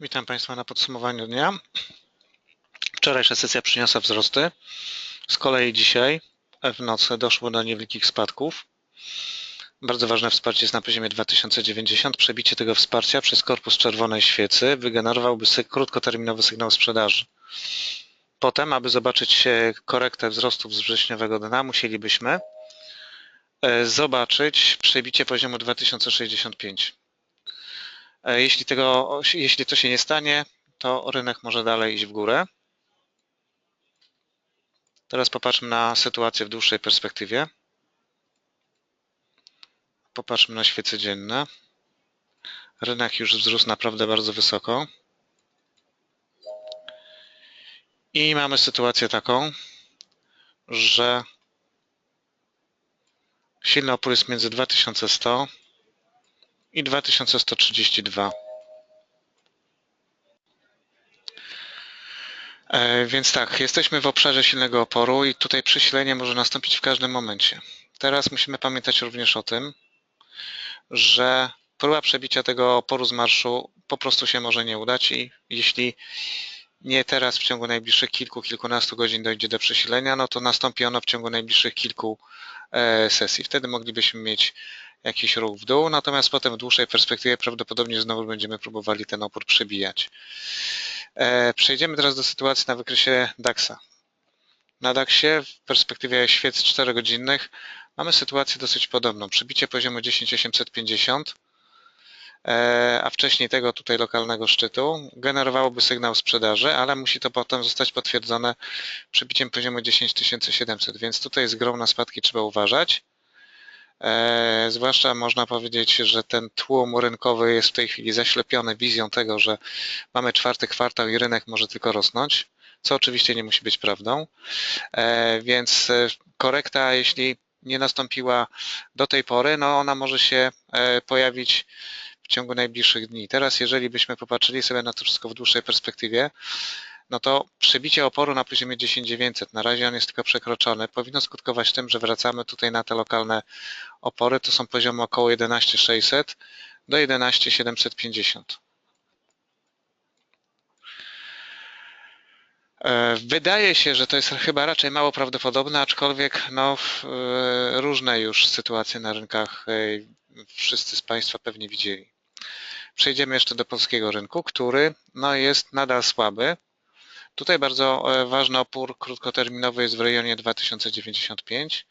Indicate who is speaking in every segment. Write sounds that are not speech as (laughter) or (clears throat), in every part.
Speaker 1: Witam Państwa na podsumowaniu dnia. Wczorajsza sesja przyniosła wzrosty. Z kolei dzisiaj w nocy doszło do niewielkich spadków. Bardzo ważne wsparcie jest na poziomie 2090. Przebicie tego wsparcia przez korpus czerwonej świecy wygenerowałby krótkoterminowy sygnał sprzedaży. Potem, aby zobaczyć korektę wzrostów z wrześniowego dna, musielibyśmy e, zobaczyć przebicie poziomu 2065. E, jeśli, tego, jeśli to się nie stanie, to rynek może dalej iść w górę. Teraz popatrzmy na sytuację w dłuższej perspektywie. Popatrzmy na świece dzienne. Rynek już wzrósł naprawdę bardzo wysoko. I mamy sytuację taką, że silny opór jest między 2100 i 2132. E, więc tak, jesteśmy w obszarze silnego oporu i tutaj przesilenie może nastąpić w każdym momencie. Teraz musimy pamiętać również o tym, że próba przebicia tego oporu z marszu po prostu się może nie udać i jeśli nie teraz w ciągu najbliższych kilku, kilkunastu godzin dojdzie do przesilenia, no to nastąpi ono w ciągu najbliższych kilku sesji. Wtedy moglibyśmy mieć jakiś ruch w dół, natomiast potem w dłuższej perspektywie prawdopodobnie znowu będziemy próbowali ten opór przebijać. E, przejdziemy teraz do sytuacji na wykresie DAXa. Na DAXie w perspektywie świec 4-godzinnych mamy sytuację dosyć podobną. Przebicie poziomu 10850, e, a wcześniej tego tutaj lokalnego szczytu generowałoby sygnał sprzedaży, ale musi to potem zostać potwierdzone przebiciem poziomu 10700, więc tutaj z grą na spadki trzeba uważać. E, zwłaszcza można powiedzieć, że ten tłum rynkowy jest w tej chwili zaślepiony wizją tego, że mamy czwarty kwartał i rynek może tylko rosnąć, co oczywiście nie musi być prawdą. E, więc e, korekta, jeśli nie nastąpiła do tej pory, no ona może się pojawić w ciągu najbliższych dni. Teraz, jeżeli byśmy popatrzyli sobie na to wszystko w dłuższej perspektywie, no to przebicie oporu na poziomie 10900, na razie on jest tylko przekroczony, powinno skutkować tym, że wracamy tutaj na te lokalne opory, to są poziomy około 11600 do 11750. E, wydaje się, że to jest chyba raczej mało prawdopodobne, aczkolwiek no, e, różne już sytuacje na rynkach e, wszyscy z Państwa pewnie widzieli. Przejdziemy jeszcze do polskiego rynku, który no, jest nadal słaby. Tutaj bardzo e, ważny opór krótkoterminowy jest w rejonie 2095.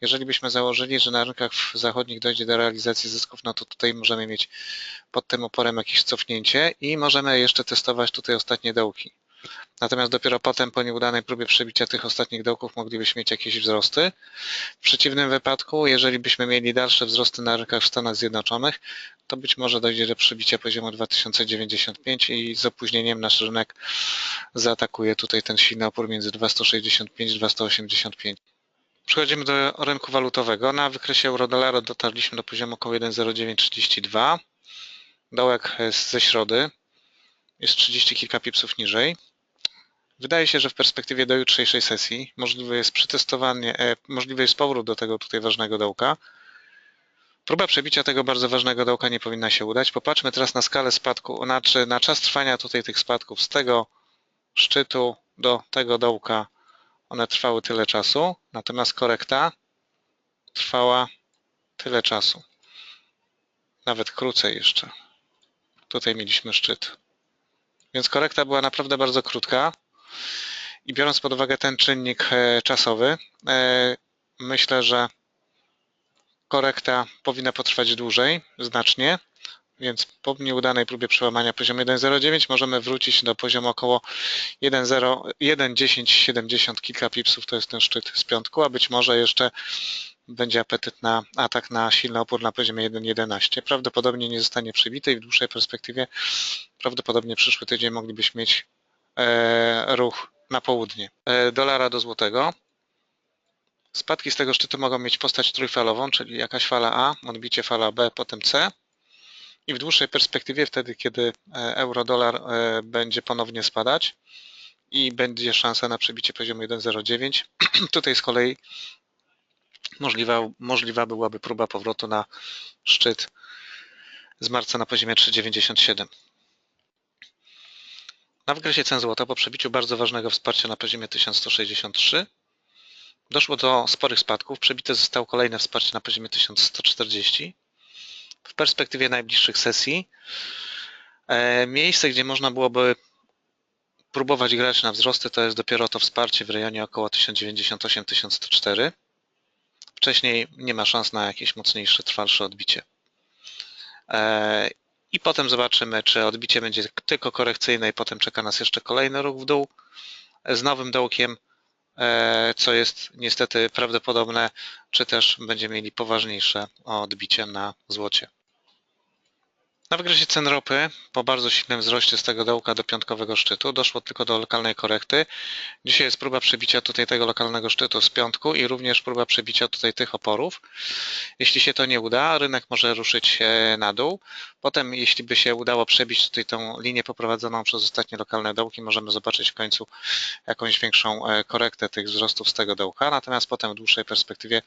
Speaker 1: Jeżeli byśmy założyli, że na rynkach zachodnich dojdzie do realizacji zysków, no to tutaj możemy mieć pod tym oporem jakieś cofnięcie i możemy jeszcze testować tutaj ostatnie dołki. Natomiast dopiero potem po nieudanej próbie przebicia tych ostatnich dołków moglibyśmy mieć jakieś wzrosty. W przeciwnym wypadku, jeżeli byśmy mieli dalsze wzrosty na rynkach w Stanach Zjednoczonych, to być może dojdzie do przebicia poziomu 2095 i z opóźnieniem nasz rynek zaatakuje tutaj ten silny opór między 265 i 285. Przechodzimy do rynku walutowego. Na wykresie euro-dolara dotarliśmy do poziomu około 1,0932. Dołek ze środy jest 30 kilka pipsów niżej. Wydaje się, że w perspektywie do jutrzejszej sesji możliwe jest przetestowanie, e, możliwy jest powrót do tego tutaj ważnego dołka. Próba przebicia tego bardzo ważnego dołka nie powinna się udać. Popatrzmy teraz na skalę spadku, znaczy na czas trwania tutaj tych spadków z tego szczytu do tego dołka. One trwały tyle czasu, natomiast korekta trwała tyle czasu. Nawet krócej jeszcze. Tutaj mieliśmy szczyt. Więc korekta była naprawdę bardzo krótka. I biorąc pod uwagę ten czynnik e, czasowy, e, myślę, że korekta powinna potrwać dłużej, znacznie, więc po nieudanej próbie przełamania poziomu 1.09 możemy wrócić do poziomu około 1.1070, kilka pipsów to jest ten szczyt z piątku, a być może jeszcze będzie apetyt na atak na silny opór na poziomie 1.11. Prawdopodobnie nie zostanie przybity i w dłuższej perspektywie prawdopodobnie przyszły tydzień moglibyśmy mieć ruch na południe. E, dolara do złotego. Spadki z tego szczytu mogą mieć postać trójfalową, czyli jakaś fala A, odbicie fala B, potem C. I w dłuższej perspektywie, wtedy kiedy e, euro-dolar będzie ponownie spadać i będzie szansa na przebicie poziomu 1,09, (clears throat) tutaj z kolei możliwa, możliwa byłaby próba powrotu na szczyt z marca na poziomie 3,97. Na wykresie cen złota po przebiciu bardzo ważnego wsparcia na poziomie 1163 doszło do sporych spadków. Przebite zostało kolejne wsparcie na poziomie 1140. W perspektywie najbliższych sesji e, miejsce, gdzie można byłoby próbować grać na wzrosty, to jest dopiero to wsparcie w rejonie około 1098-1104. Wcześniej nie ma szans na jakieś mocniejsze, trwalsze odbicie. I potem zobaczymy, czy odbicie będzie tylko korekcyjne i potem czeka nas jeszcze kolejny ruch w dół z nowym dołkiem, e, co jest niestety prawdopodobne, czy też będziemy mieli poważniejsze odbicie na złocie. Na wykresie cen ropy po bardzo silnym wzroście z tego dołka do piątkowego szczytu doszło tylko do lokalnej korekty. Dzisiaj jest próba przebicia tutaj tego lokalnego szczytu z piątku i również próba przebicia tutaj tych oporów. Jeśli się to nie uda, rynek może ruszyć e, na dół. Potem, jeśli by się udało przebić tutaj tą linię poprowadzoną przez ostatnie lokalne dołki, możemy zobaczyć w końcu jakąś większą e, korektę tych wzrostów z tego dołka. Natomiast potem w dłuższej perspektywie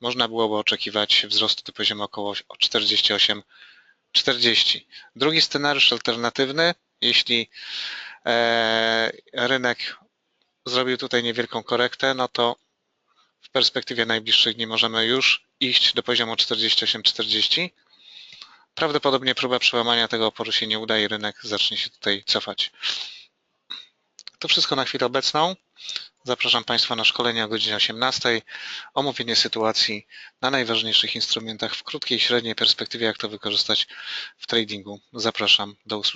Speaker 1: można byłoby oczekiwać wzrostu do poziomu około 48 40. Drugi scenariusz alternatywny, jeśli e, rynek zrobił tutaj niewielką korektę, no to w perspektywie najbliższych dni możemy już iść do poziomu 48-40. Prawdopodobnie próba przełamania tego oporu się nie uda i rynek zacznie się tutaj cofać. To wszystko na chwilę obecną. Zapraszam Państwa na szkolenie o godzinie 18. Omówienie sytuacji na najważniejszych instrumentach w krótkiej i średniej perspektywie, jak to wykorzystać w tradingu. Zapraszam, do usłyszenia.